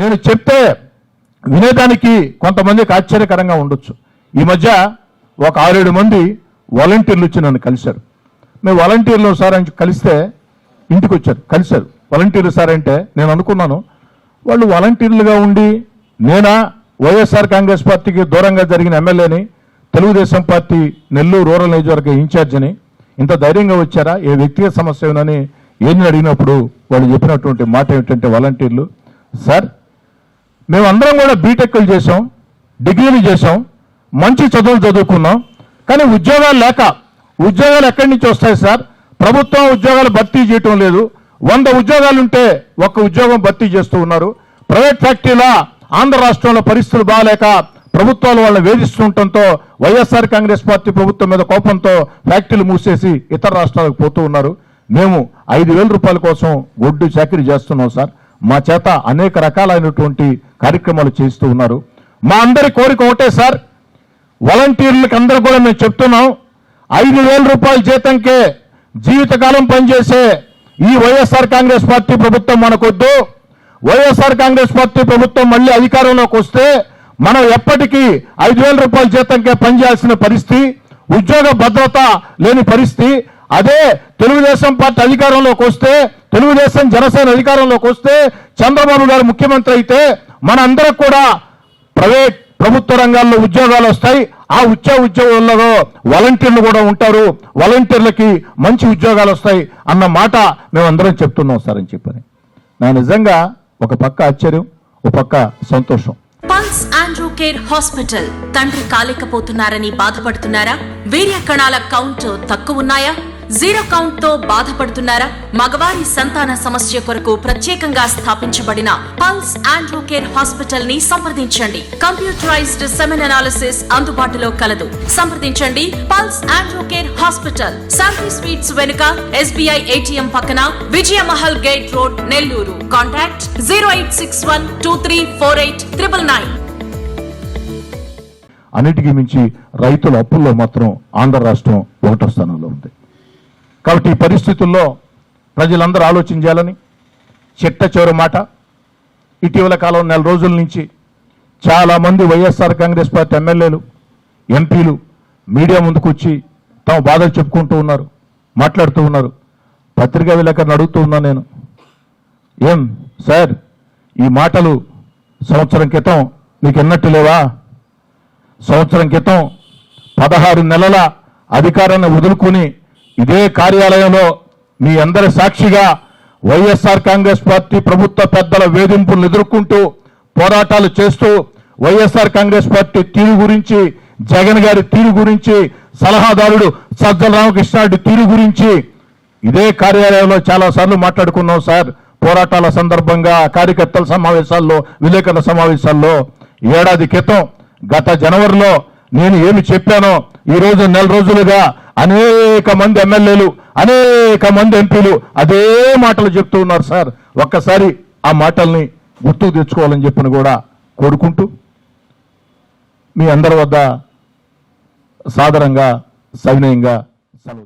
నేను చెప్తే వినేదానికి కొంతమందికి ఆశ్చర్యకరంగా ఉండొచ్చు. ఈ మధ్య ఒక ఆరేడు మంది వాలంటీర్లు వచ్చి నన్ను కలిశారు. మేము వాలంటీర్లు సార్ అని కలిస్తే ఇంటికి వచ్చారు కలిశారు. వాలంటీర్లు సార్ అంటే నేను అనుకున్నాను వాళ్ళు వాలంటీర్లుగా ఉండి నేనా వైఎస్ఆర్ కాంగ్రెస్ పార్టీకి దూరంగా జరిగిన ఎమ్మెల్యేని తెలుగుదేశం పార్టీ నెల్లూరు రూరల్ నియోజకవర్గ ఇన్ఛార్జిని ఇంత ధైర్యంగా వచ్చారా ఏ వ్యక్తిగత సమస్య ఏమని అడిగినప్పుడు వాళ్ళు చెప్పినటువంటి మాట ఏమిటంటే వాలంటీర్లు సార్ మేమందరం కూడా బీటెక్లు చేసాం డిగ్రీలు చేసాం మంచి చదువులు చదువుకున్నాం. కానీ ఉద్యోగాలు లేక ఉద్యోగాలు ఎక్కడి నుంచి వస్తాయి సార్? ప్రభుత్వం ఉద్యోగాలు భర్తీ చేయటం లేదు. వంద ఉద్యోగాలు ఉంటే ఒక్క ఉద్యోగం భర్తీ చేస్తూ ఉన్నారు. ప్రైవేట్ ఫ్యాక్టరీల ఆంధ్ర రాష్ట్రంలో పరిస్థితులు బాగాలేక ప్రభుత్వాలు వాళ్ళని వేధిస్తుండటంతో వైఎస్ఆర్ కాంగ్రెస్ పార్టీ ప్రభుత్వం మీద కోపంతో ఫ్యాక్టరీలు మూసేసి ఇతర రాష్ట్రాలకు పోతూ ఉన్నారు. మేము ఐదు వేల రూపాయల కోసం ఒడ్డు చాకరీ చేస్తున్నాం సార్. మా చేత అనేక రకాలైనటువంటి కార్యక్రమాలు చేస్తూ ఉన్నారు. మా అందరి కోరిక ఒకటే సార్. వాలంటీర్లకు అందరూ కూడా మేము చెప్తున్నాం ఐదు వేల రూపాయల జీతంకే జీవితకాలం పనిచేసే ఈ వైఎస్ఆర్ కాంగ్రెస్ పార్టీ ప్రభుత్వం మనకొద్దు. వైఎస్ఆర్ కాంగ్రెస్ పార్టీ ప్రభుత్వం మళ్ళీ అధికారంలోకి వస్తే మనం ఎప్పటికీ ఐదు వేల రూపాయల జీతంకే పనిచేయాల్సిన పరిస్థితి ఉద్యోగ భద్రత లేని పరిస్థితి. అదే తెలుగుదేశం పార్టీ అధికారంలోకి వస్తే తెలుగుదేశం జనసేన అధికారంలోకి వస్తే చంద్రబాబు గారు ముఖ్యమంత్రి అయితే మనందరం కూడా ప్రైవేట్ ప్రభుత్వ రంగాల్లో ఉద్యోగాలు వస్తాయి. ఆ ఉద్యోగ ఉద్యోగాల్లో వాలంటీర్లు కూడా ఉంటారు. వాలంటీర్లకి మంచి ఉద్యోగాలు వస్తాయి అన్న మాట మేమందరం చెప్తున్నాం సార్ అని చెప్పని. నా నిజంగా ఒక పక్క ఆశ్చర్యం ఒక పక్క సంతోషం. Pulse Andrew care hospital. తండ్రి కాలేకపోతున్నారని బాధపడుతున్నారా? వీర్య కణాల కౌంట్ తక్కువ ఉన్నాయా? జీరో కౌంట్తో బాధపడుతున్నారా? మగవారి సంతాన సమస్య కొరకు ప్రత్యేకంగా స్థాపించబడిన పల్స్ ఆండ్రూ కేర్ హాస్పిటల్ని సంప్రదించండి. కంప్యూటరైజ్డ్ సెమెన్ అనాలిసిస్ అందుబాటులో కలదు. సంప్రదించండి pulse Andrew care hospital. Shanti sweets వెనుక ఎస్బీఐ ఏటీఎం పక్కన Vijayamahal gate road Nellore. Contact zero eight six one two three four eight triple nine. అన్నిటికీ మించి రైతుల అప్పుల్లో మాత్రం ఆంధ్ర రాష్ట్రం ఒకటో స్థానంలో ఉంది. కాబట్టి ఈ పరిస్థితుల్లో ప్రజలందరూ ఆలోచించాలని చిట్ట చివరి మాట. ఇటీవల కాలం నెల రోజుల నుంచి చాలామంది వైఎస్ఆర్ కాంగ్రెస్ పార్టీ ఎమ్మెల్యేలు ఎంపీలు మీడియా ముందుకు వచ్చి తమ బాధలు చెప్పుకుంటూ ఉన్నారు మాట్లాడుతూ ఉన్నారు. పత్రికా విలేకరుని అడుగుతూ ఉన్నాను నేను. ఏం సార్ ఈ మాటలు సంవత్సరం క్రితం మీకు ఎన్నట్టు లేవా? సంవత్సరం క్రితం పదహారు నెలల అధికారాన్ని వదులుకొని ఇదే కార్యాలయంలో మీ అందరి సాక్షిగా వైఎస్ఆర్ కాంగ్రెస్ పార్టీ ప్రభుత్వ పెద్దల వేధింపులను ఎదుర్కొంటూ పోరాటాలు చేస్తూ వైఎస్ఆర్ కాంగ్రెస్ పార్టీ తీరు గురించి జగన్ గారి తీరు గురించి సలహాదారుడు సజ్జల రామకృష్ణారెడ్డి తీరు గురించి ఇదే కార్యాలయంలో చాలా సార్లు మాట్లాడుకున్నాం సార్. పోరాటాల సందర్భంగా కార్యకర్తల సమావేశాల్లో విలేకరుల సమావేశాల్లో ఏడాది క్రితం గత జనవరిలో నేను ఏమి చెప్పానో ఈ రోజు నెల రోజులుగా అనేక మంది ఎమ్మెల్యేలు అనేక మంది ఎంపీలు అదే మాటలు చెప్తూ ఉన్నారు సార్. ఒక్కసారి ఆ మాటల్ని గుర్తుకు తెచ్చుకోవాలని చెప్పిన కూడా కోరుకుంటూ మీ అందరి వద్ద సాదరంగా సవినయంగా సెలవు